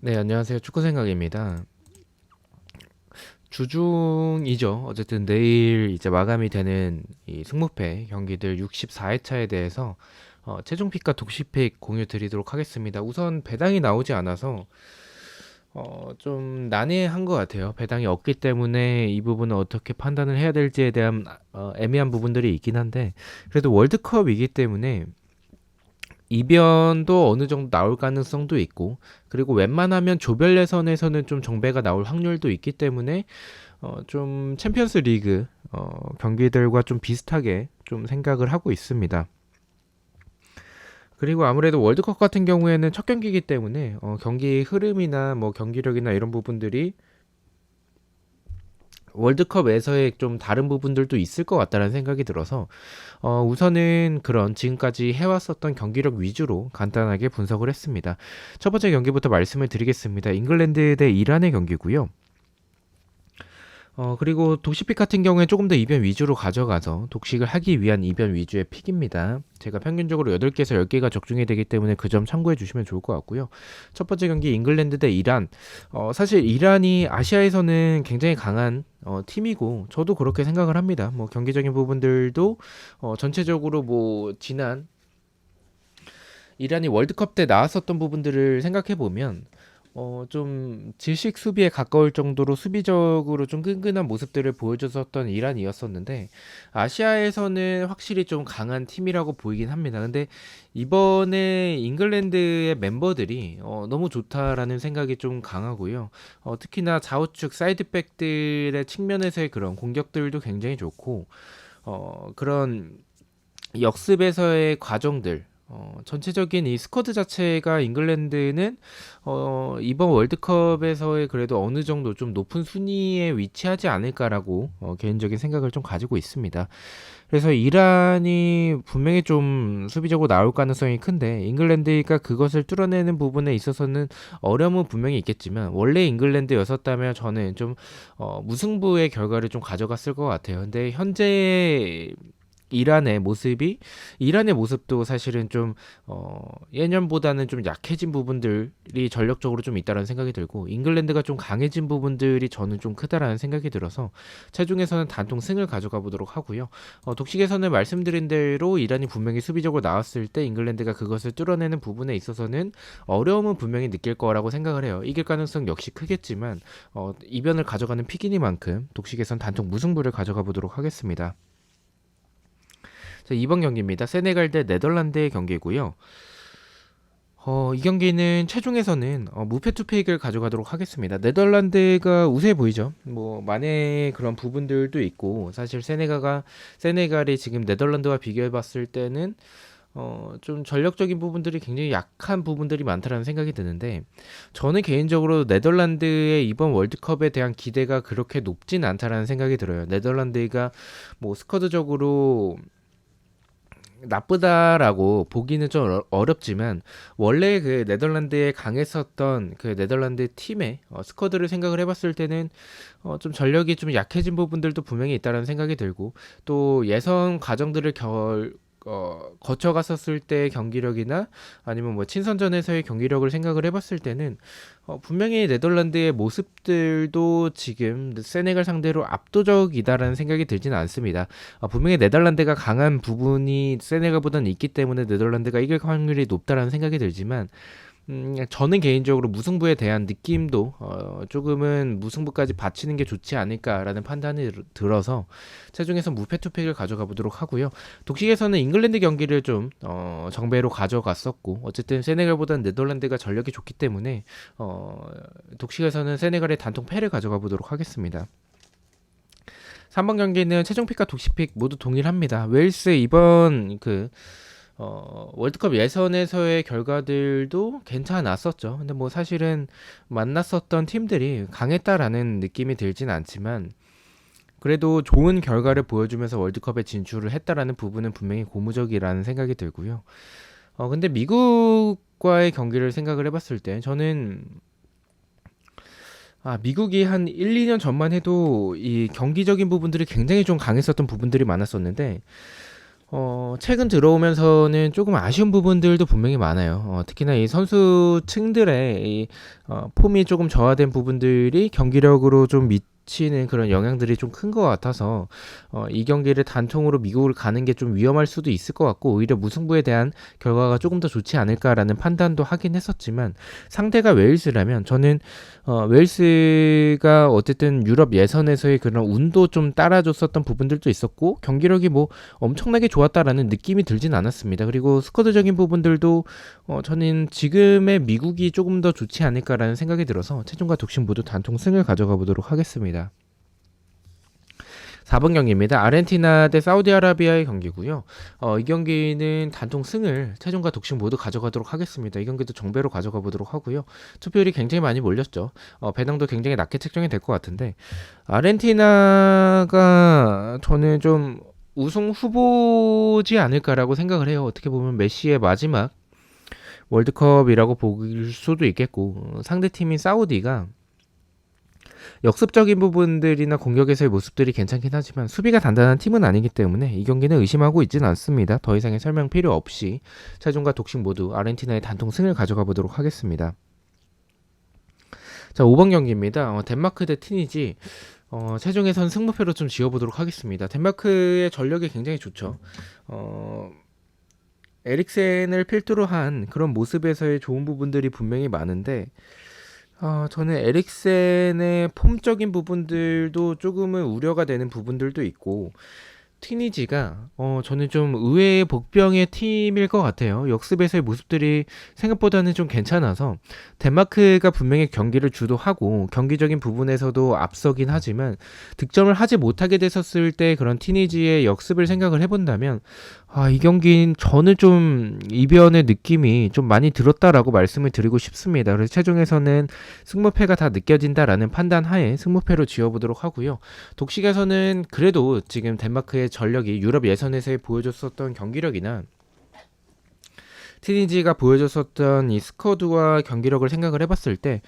네, 안녕하세요. 축구 생각입니다. 주중이죠. 어쨌든 내일 이제 마감이 되는 이 승무패 경기들 64회차에 대해서 어, 최종 픽과 독시픽 공유 드리도록 하겠습니다. 우선 배당이 나오지 않아서 어, 좀 난해한 것 같아요. 배당이 없기 때문에 이 부분을 어떻게 판단을 해야 될지에 대한 어, 애매한 부분들이 있긴 한데 그래도 월드컵이기 때문에 이변도 어느 정도 나올 가능성도 있고 그리고 웬만하면 조별 예선에서는 좀 정배가 나올 확률도 있기 때문에 어, 좀 챔피언스 리그 어, 경기들과 좀 비슷하게 좀 생각을 하고 있습니다. 그리고 아무래도 월드컵 같은 경우에는 첫 경기이기 때문에 어, 경기 흐름이나 뭐 경기력이나 이런 부분들이 월드컵에서의 좀 다른 부분들도 있을 것 같다는 생각이 들어서 어, 우선은 그런 지금까지 해왔었던 경기력 위주로 간단하게 분석을 했습니다. 첫 번째 경기부터 말씀을 드리겠습니다. 잉글랜드 대 이란의 경기고요. 어, 그리고 독식픽 같은 경우에 조금 더 이변 위주로 가져가서 독식을 하기 위한 이변 위주의 픽입니다. 제가 평균적으로 8개에서 10개가 적중이 되기 때문에 그 점 참고해 주시면 좋을 것 같고요. 첫 번째 경기 잉글랜드 대 이란. 어, 사실 이란이 아시아에서는 굉장히 강한 어, 팀이고 저도 그렇게 생각을 합니다. 뭐 경기적인 부분들도 어, 전체적으로 뭐 지난 이란이 월드컵 때 나왔었던 부분들을 생각해 보면 어, 좀 질식 수비에 가까울 정도로 수비적으로 좀 끈끈한 모습들을 보여줬었던 이란이었었는데 아시아에서는 확실히 좀 강한 팀이라고 보이긴 합니다. 근데 이번에 잉글랜드의 멤버들이 어, 너무 좋다라는 생각이 좀 강하고요. 어, 특히나 좌우측 사이드백들의 측면에서의 그런 공격들도 굉장히 좋고 어, 그런 역습에서의 과정들 어, 전체적인 이 스쿼드 자체가 잉글랜드는 어, 이번 월드컵에서의 그래도 어느 정도 좀 높은 순위에 위치하지 않을까라고 어, 개인적인 생각을 좀 가지고 있습니다. 그래서 이란이 분명히 좀 수비적으로 나올 가능성이 큰데 잉글랜드가 그것을 뚫어내는 부분에 있어서는 어려움은 분명히 있겠지만 원래 잉글랜드였었다면 저는 좀 어, 무승부의 결과를 좀 가져갔을 것 같아요. 근데 현재 이란의 모습이 이란의 모습도 사실은 좀 어, 예년보다는 좀 약해진 부분들이 전력적으로 좀 있다라는 생각이 들고 잉글랜드가 좀 강해진 부분들이 저는 좀 크다라는 생각이 들어서 최종에서는 단통 승을 가져가 보도록 하고요. 어, 독식에서는 말씀드린 대로 이란이 분명히 수비적으로 나왔을 때 잉글랜드가 그것을 뚫어내는 부분에 있어서는 어려움은 분명히 느낄 거라고 생각을 해요. 이길 가능성 역시 크겠지만 어, 이변을 가져가는 피기니만큼 독식에선 단통 무승부를 가져가 보도록 하겠습니다. 자, 이번 경기입니다. 세네갈 대 네덜란드의 경기고요. 어, 이 경기는 최종에서는 어, 무패 투페이크를 가져가도록 하겠습니다. 네덜란드가 우세해 보이죠. 뭐 만의 그런 부분들도 있고 사실 세네가가 세네갈이 지금 네덜란드와 비교해 봤을 때는 어, 좀 전력적인 부분들이 굉장히 약한 부분들이 많다라는 생각이 드는데 저는 개인적으로 네덜란드의 이번 월드컵에 대한 기대가 그렇게 높진 않다라는 생각이 들어요. 네덜란드가 뭐 스쿼드적으로 나쁘다라고 보기는 좀 어- 어렵지만 원래 그 네덜란드에 강했었던 그 네덜란드 팀의 어, 스쿼드를 생각을 해봤을 때는 어, 좀 전력이 좀 약해진 부분들도 분명히 있다라는 생각이 들고 또 예선 과정들을 결 어, 거쳐갔었을 때 경기력이나 아니면 뭐 친선전에서의 경기력을 생각을 해봤을 때는 어, 분명히 네덜란드의 모습들도 지금 세네갈 상대로 압도적이다라는 생각이 들지는 않습니다. 어, 분명히 네덜란드가 강한 부분이 세네갈보다는 있기 때문에 네덜란드가 이길 확률이 높다라는 생각이 들지만 음, 저는 개인적으로 무승부에 대한 느낌도 어, 조금은 무승부까지 바치는 게 좋지 않을까라는 판단이 들- 들어서 최종에서 무패 투팩을 가져가 보도록 하고요. 독식에서는 잉글랜드 경기를 좀 어, 정배로 가져갔었고 어쨌든 세네갈보다는 네덜란드가 전력이 좋기 때문에 어, 독식에서는 세네갈의 단통 패를 가져가 보도록 하겠습니다. 3번 경기는 최종 픽과 독식 픽 모두 동일합니다. 웨일스 이번 그 어, 월드컵 예선에서의 결과들도 괜찮았었죠. 근데 뭐 사실은 만났었던 팀들이 강했다라는 느낌이 들진 않지만 그래도 좋은 결과를 보여주면서 월드컵에 진출을 했다라는 부분은 분명히 고무적이라는 생각이 들고요. 어, 근데 미국과의 경기를 생각을 해봤을 때 저는 아, 미국이 한 1, 2년 전만 해도 이 경기적인 부분들이 굉장히 좀 강했었던 부분들이 많았었는데 어, 최근 들어오면서는 조금 아쉬운 부분들도 분명히 많아요. 어, 특히나 이 선수층들의 이, 어, 폼이 조금 저하된 부분들이 경기력으로 좀 미치는 그런 영향들이 좀 큰 것 같아서 어, 이 경기를 단통으로 미국을 가는 게 좀 위험할 수도 있을 것 같고 오히려 무승부에 대한 결과가 조금 더 좋지 않을까라는 판단도 하긴 했었지만 상대가 웨일스라면 저는 어, 웨일스가 어쨌든 유럽 예선에서의 그런 운도 좀 따라줬었던 부분들도 있었고 경기력이 뭐 엄청나게 좋았다라는 느낌이 들진 않았습니다. 그리고 스쿼드적인 부분들도 어, 저는 지금의 미국이 조금 더 좋지 않을까라는 생각이 들어서 최종과 독신 모두 단통 승을 가져가 보도록 하겠습니다. 4번 경기입니다. 아르헨티나 대 사우디아라비아의 경기고요. 어, 이 경기는 단통 승을 최종과 독신 모두 가져가도록 하겠습니다. 이 경기도 정배로 가져가 보도록 하고요. 투표율이 굉장히 많이 몰렸죠. 어, 배당도 굉장히 낮게 책정이 될 것 같은데 아르헨티나가 저는 좀 우승 후보지 않을까라고 생각을 해요. 어떻게 보면 메시의 마지막 월드컵이라고 볼 수도 있겠고 상대 팀인 사우디가 역습적인 부분들이나 공격에서의 모습들이 괜찮긴 하지만 수비가 단단한 팀은 아니기 때문에 이 경기는 의심하고 있지는 않습니다. 더 이상의 설명 필요 없이 최종과 독식 모두 아르헨티나의 단통 승을 가져가 보도록 하겠습니다. 자, 5번 경기입니다. 어, 덴마크 대 티니지. 어, 최종에선 승부표로 좀 지어보도록 하겠습니다. 덴마크의 전력이 굉장히 좋죠. 어, 에릭센을 필두로 한 그런 모습에서의 좋은 부분들이 분명히 많은데 어, 저는 에릭센의 폼적인 부분들도 조금은 우려가 되는 부분들도 있고 티니지가 어 저는 좀 의외의 복병의 팀일 것 같아요. 역습에서의 모습들이 생각보다는 좀 괜찮아서 덴마크가 분명히 경기를 주도하고 경기적인 부분에서도 앞서긴 하지만 득점을 하지 못하게 됐었을 때 그런 티니지의 역습을 생각을 해본다면 아, 이 경기는 저는 좀 이변의 느낌이 좀 많이 들었다라고 말씀을 드리고 싶습니다. 그래서 최종에서는 승무패가 다 느껴진다라는 판단 하에 승무패로 지어보도록 하고요. 독식에서는 그래도 지금 덴마크의 전력이 유럽 예선에서 보여줬었던 경기력이나 티니지가 보여줬었던 이 스쿼드와 경기력을 생각을 해봤을 때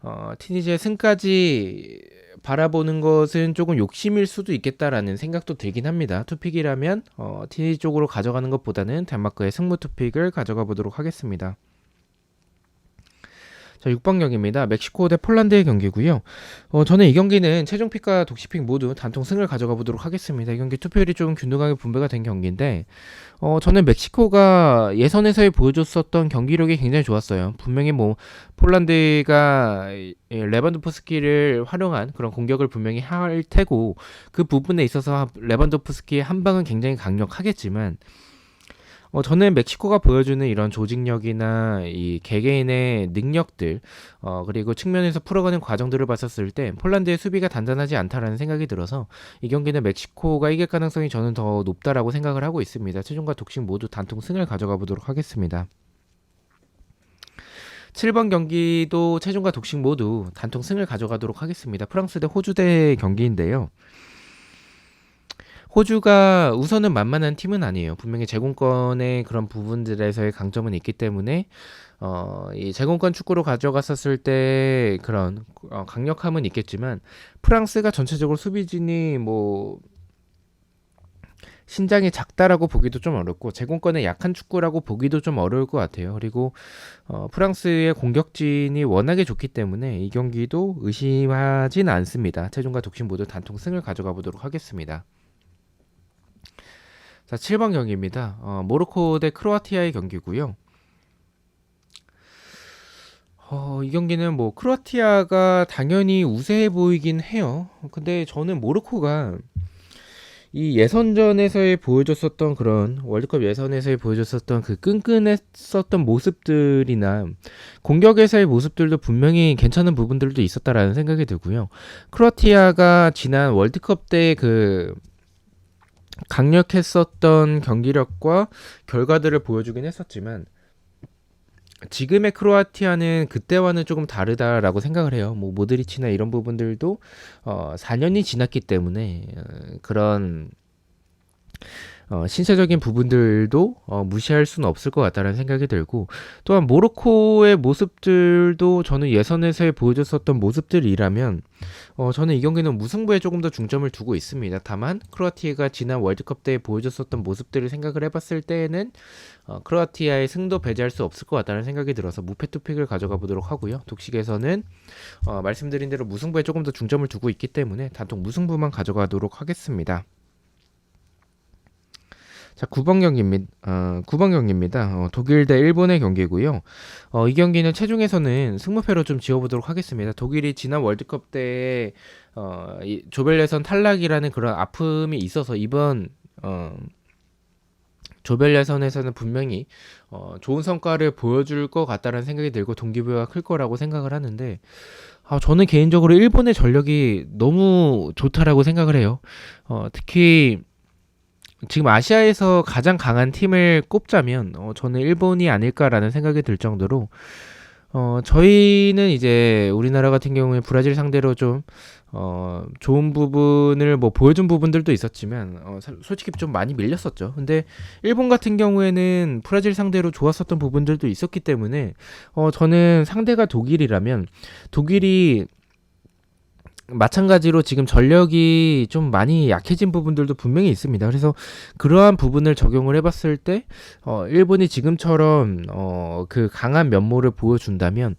어, 티니지의 승까지 바라보는 것은 조금 욕심일 수도 있겠다라는 생각도 들긴 합니다. 투픽이라면 어, 티니지 쪽으로 가져가는 것보다는 덴마크의 승무 투픽을 가져가 보도록 하겠습니다. 자, 6번 경기입니다. 멕시코 대 폴란드의 경기고요. 어, 저는 이 경기는 최종 픽과 독시픽 모두 단통 승을 가져가 보도록 하겠습니다. 이 경기 투표율이 좀 균등하게 분배가 된 경기인데 어, 저는 멕시코가 예선에서 보여줬었던 경기력이 굉장히 좋았어요. 분명히 뭐 폴란드가 레반도프스키를 활용한 그런 공격을 분명히 할 테고 그 부분에 있어서 레반도프스키의 한 방은 굉장히 강력하겠지만 어, 저는 멕시코가 보여주는 이런 조직력이나 이 개개인의 능력들, 어, 그리고 측면에서 풀어가는 과정들을 봤었을 때 폴란드의 수비가 단단하지 않다라는 생각이 들어서 이 경기는 멕시코가 이길 가능성이 저는 더 높다라고 생각을 하고 있습니다. 최종과 독식 모두 단통 승을 가져가 보도록 하겠습니다. 7번 경기도 최종과 독식 모두 단통 승을 가져가도록 하겠습니다. 프랑스 대 호주 대 경기인데요. 호주가 우선은 만만한 팀은 아니에요. 분명히 제공권의 그런 부분들에서의 강점은 있기 때문에 어, 이 제공권 축구로 가져갔었을 때 그런 어, 강력함은 있겠지만 프랑스가 전체적으로 수비진이 뭐 신장이 작다라고 보기도 좀 어렵고 제공권에 약한 축구라고 보기도 좀 어려울 것 같아요. 그리고 어, 프랑스의 공격진이 워낙에 좋기 때문에 이 경기도 의심하진 않습니다. 최종과 독신 모두 단통 승을 가져가 보도록 하겠습니다. 자, 7번 경기입니다. 어, 모로코 대 크로아티아의 경기고요. 어, 이 경기는 뭐 크로아티아가 당연히 우세해 보이긴 해요. 근데 저는 모로코가 이 예선전에서의 보여줬었던 그런 월드컵 예선에서의 보여줬었던 그 끈끈했었던 모습들이나 공격에서의 모습들도 분명히 괜찮은 부분들도 있었다라는 생각이 들고요. 크로아티아가 지난 월드컵 때그 강력했었던 경기력과 결과들을 보여주긴 했었지만 지금의 크로아티아는 그때와는 조금 다르다라고 생각을 해요. 뭐 모드리치나 이런 부분들도 어 4년이 지났기 때문에 어, 그런 어, 신체적인 부분들도 어, 무시할 수는 없을 것 같다는 생각이 들고 또한 모로코의 모습들도 저는 예선에서 보여줬었던 모습들이라면 어, 저는 이 경기는 무승부에 조금 더 중점을 두고 있습니다. 다만 크로아티아가 지난 월드컵 때 보여줬었던 모습들을 생각을 해봤을 때에는 어, 크로아티아의 승도 배제할 수 없을 것 같다는 생각이 들어서 무패 투픽을 가져가 보도록 하고요. 독식에서는 어, 말씀드린 대로 무승부에 조금 더 중점을 두고 있기 때문에 단통 무승부만 가져가도록 하겠습니다. 자, 9번 경기입니다. 어, 9번 경기입니다. 어, 독일 대 일본의 경기고요. 어, 이 경기는 체중에서는 승무패로 좀 지어보도록 하겠습니다. 독일이 지난 월드컵 때 어, 이 조별 예선 탈락이라는 그런 아픔이 있어서 이번 어, 조별 예선에서는 분명히 어, 좋은 성과를 보여줄 것 같다는 생각이 들고 동기부여가 클 거라고 생각을 하는데 아, 저는 개인적으로 일본의 전력이 너무 좋다라고 생각을 해요. 어, 특히 지금 아시아에서 가장 강한 팀을 꼽자면 어, 저는 일본이 아닐까라는 생각이 들 정도로 어, 저희는 이제 우리나라 같은 경우에 브라질 상대로 좀 어, 좋은 부분을 뭐 보여준 부분들도 있었지만 어, 솔직히 좀 많이 밀렸었죠. 근데 일본 같은 경우에는 브라질 상대로 좋았었던 부분들도 있었기 때문에 어, 저는 상대가 독일이라면 독일이 마찬가지로 지금 전력이 좀 많이 약해진 부분들도 분명히 있습니다. 그래서 그러한 부분을 적용을 해봤을 때, 어, 일본이 지금처럼, 어, 그 강한 면모를 보여준다면,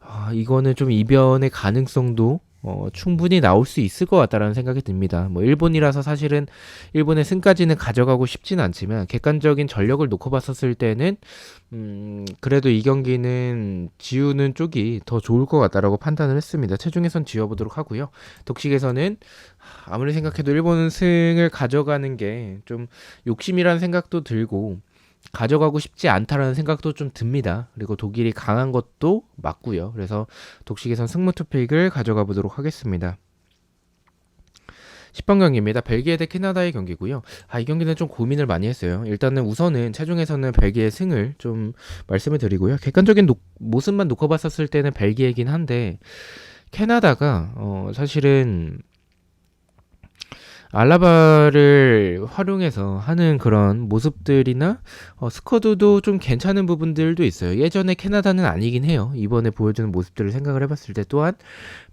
아, 이거는 좀 이변의 가능성도 어, 충분히 나올 수 있을 것 같다라는 생각이 듭니다. 뭐 일본이라서 사실은 일본의 승까지는 가져가고 싶진 않지만 객관적인 전력을 놓고 봤었을 때는 음, 그래도 이 경기는 지우는 쪽이 더 좋을 것 같다라고 판단을 했습니다. 체중에선 지워보도록 하고요. 독식에서는 아무리 생각해도 일본은 승을 가져가는 게 좀 욕심이라는 생각도 들고 가져가고 싶지 않다라는 생각도 좀 듭니다. 그리고 독일이 강한 것도 맞고요. 그래서 독식에선 승무 투픽을 가져가 보도록 하겠습니다. 10번 경기입니다. 벨기에 대 캐나다의 경기고요. 아, 이 경기는 좀 고민을 많이 했어요. 일단은 우선은 체중에서는 벨기에 승을 좀 말씀을 드리고요. 객관적인 노, 모습만 놓고 봤었을 때는 벨기에긴 한데 캐나다가 어, 사실은 알라바를 활용해서 하는 그런 모습들이나 어, 스쿼드도 좀 괜찮은 부분들도 있어요. 예전에 캐나다는 아니긴 해요. 이번에 보여주는 모습들을 생각을 해봤을 때 또한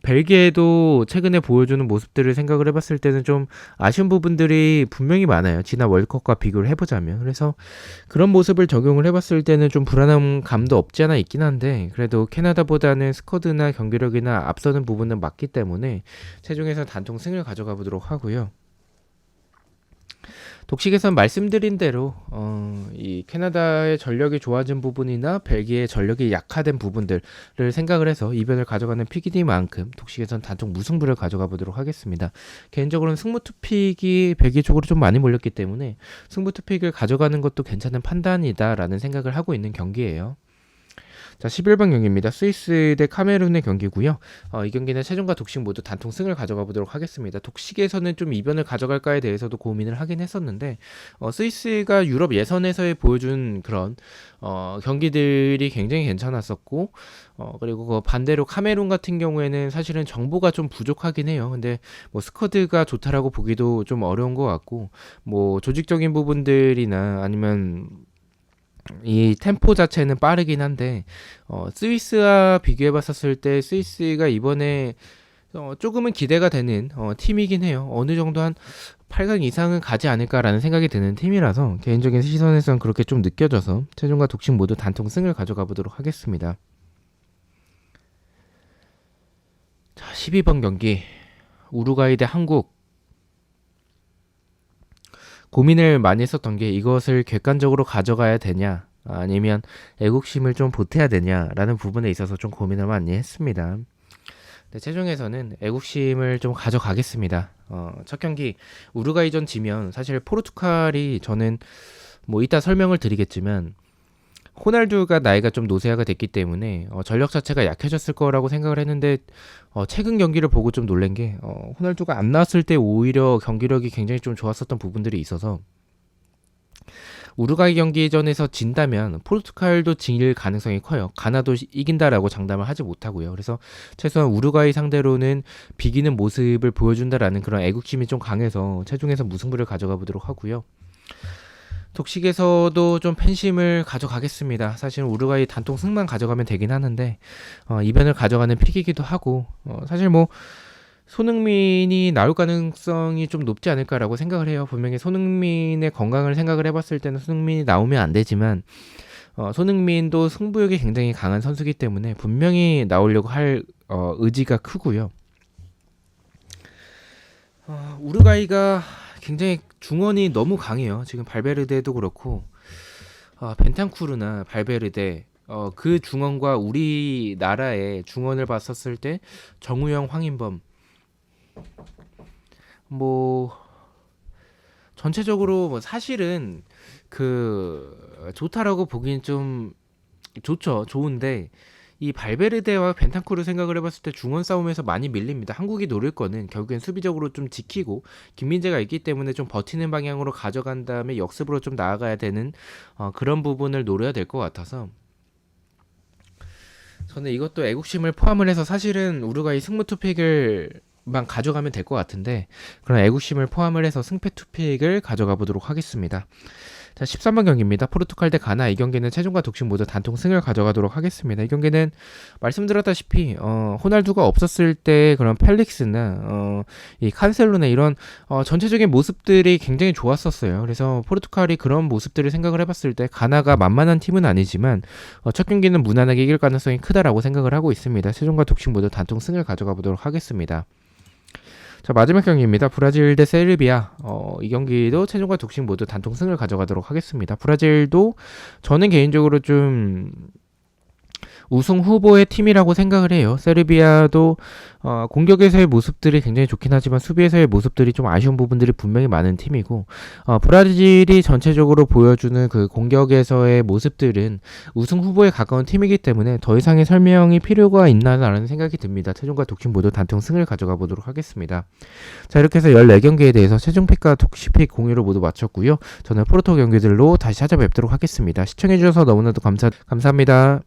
벨기에도 최근에 보여주는 모습들을 생각을 해봤을 때는 좀 아쉬운 부분들이 분명히 많아요. 지난 월컵과 비교를 해보자면 그래서 그런 모습을 적용을 해봤을 때는 좀 불안한 감도 없지 않아 있긴 한데 그래도 캐나다보다는 스쿼드나 경기력이나 앞서는 부분은 맞기 때문에 최종에서 단통 승을 가져가 보도록 하고요. 독식에선 말씀드린 대로 어, 이 캐나다의 전력이 좋아진 부분이나 벨기에의 전력이 약화된 부분들을 생각을 해서 이변을 가져가는 픽이니만큼 독식에선 단독 무승부를 가져가 보도록 하겠습니다. 개인적으로는 승부 투픽이 벨기에 쪽으로 좀 많이 몰렸기 때문에 승부 투픽을 가져가는 것도 괜찮은 판단이다라는 생각을 하고 있는 경기예요. 자, 11번 경기입니다. 스위스 대 카메룬의 경기고요. 어, 이 경기는 최종과 독식 모두 단통 승을 가져가 보도록 하겠습니다. 독식에서는 좀 이변을 가져갈까에 대해서도 고민을 하긴 했었는데 어, 스위스가 유럽 예선에서의 보여준 그런 어, 경기들이 굉장히 괜찮았었고 어, 그리고 그 반대로 카메룬 같은 경우에는 사실은 정보가 좀 부족하긴 해요. 근데 뭐 스쿼드가 좋다라고 보기도 좀 어려운 것 같고 뭐 조직적인 부분들이나 아니면 이 템포 자체는 빠르긴 한데 어, 스위스와 비교해 봤었을 때 스위스가 이번에 어, 조금은 기대가 되는 어, 팀이긴 해요. 어느 정도 한 8강 이상은 가지 않을까라는 생각이 드는 팀이라서 개인적인 시선에서는 그렇게 좀 느껴져서 최종과 독식 모두 단통 승을 가져가 보도록 하겠습니다. 자, 12번 경기 우루과이 대 한국 고민을 많이 했었던 게 이것을 객관적으로 가져가야 되냐 아니면 애국심을 좀 보태야 되냐라는 부분에 있어서 좀 고민을 많이 했습니다. 네, 최종에서는 애국심을 좀 가져가겠습니다. 어, 첫 경기 우루과이전 지면 사실 포르투갈이 저는 뭐 이따 설명을 드리겠지만 호날두가 나이가 좀 노쇠화가 됐기 때문에 어, 전력 자체가 약해졌을 거라고 생각을 했는데 어, 최근 경기를 보고 좀 놀란 게 어, 호날두가 안 나왔을 때 오히려 경기력이 굉장히 좀 좋았었던 부분들이 있어서 우루과이 경기전에서 진다면 포르투갈도 질 가능성이 커요. 가나도 이긴다라고 장담을 하지 못하고요. 그래서 최소한 우루과이 상대로는 비기는 모습을 보여준다라는 그런 애국심이 좀 강해서 최종에서 무승부를 가져가 보도록 하고요. 독식에서도 좀 팬심을 가져가겠습니다. 사실 우루과이 단통 승만 가져가면 되긴 하는데 어, 이변을 가져가는 픽이기도 하고 어, 사실 뭐 손흥민이 나올 가능성이 좀 높지 않을까라고 생각을 해요. 분명히 손흥민의 건강을 생각을 해봤을 때는 손흥민이 나오면 안 되지만 어, 손흥민도 승부욕이 굉장히 강한 선수기 때문에 분명히 나오려고 할 어, 의지가 크고요. 어, 우루과이가 굉장히 중원이 너무 강해요. 지금 발베르데도 그렇고 어, 벤탄쿠르나 발베르데 어, 그 중원과 우리나라의 중원을 봤었을 때 정우영, 황인범 뭐 전체적으로 뭐 사실은 그 좋다라고 보기엔 좀 좋죠. 좋은데 이 발베르데와 벤탄쿠르 생각을 해봤을 때 중원 싸움에서 많이 밀립니다. 한국이 노릴 거는 결국엔 수비적으로 좀 지키고 김민재가 있기 때문에 좀 버티는 방향으로 가져간 다음에 역습으로 좀 나아가야 되는 어, 그런 부분을 노려야 될 것 같아서 저는 이것도 애국심을 포함을 해서 사실은 우루과이 승무 투픽을 만 가져가면 될 것 같은데 그런 애국심을 포함을 해서 승패 투픽을 가져가 보도록 하겠습니다. 자, 13번 경기입니다. 포르투갈 대 가나 이 경기는 최종과 독식 모두 단통 승을 가져가도록 하겠습니다. 이 경기는 말씀드렸다시피 어, 호날두가 없었을 때 그런 펠릭스나 어, 이 칸셀로나 이런 어, 전체적인 모습들이 굉장히 좋았었어요. 그래서 포르투갈이 그런 모습들을 생각을 해봤을 때 가나가 만만한 팀은 아니지만 어, 첫 경기는 무난하게 이길 가능성이 크다라고 생각을 하고 있습니다. 최종과 독식 모두 단통 승을 가져가 보도록 하겠습니다. 자 마지막 경기입니다. 브라질 대 세르비아. 어, 이 경기도 최종과 독식 모두 단통 승을 가져가도록 하겠습니다. 브라질도 저는 개인적으로 좀 우승 후보의 팀이라고 생각을 해요. 세르비아도 어, 공격에서의 모습들이 굉장히 좋긴 하지만 수비에서의 모습들이 좀 아쉬운 부분들이 분명히 많은 팀이고 어, 브라질이 전체적으로 보여주는 그 공격에서의 모습들은 우승 후보에 가까운 팀이기 때문에 더 이상의 설명이 필요가 있나라는 생각이 듭니다. 최종과 독식 모두 단통 승을 가져가 보도록 하겠습니다. 자 이렇게 해서 14경기에 대해서 최종픽과 독식픽 공유를 모두 마쳤고요. 저는 포르토 경기들로 다시 찾아뵙도록 하겠습니다. 시청해주셔서 너무나도 감사, 감사합니다.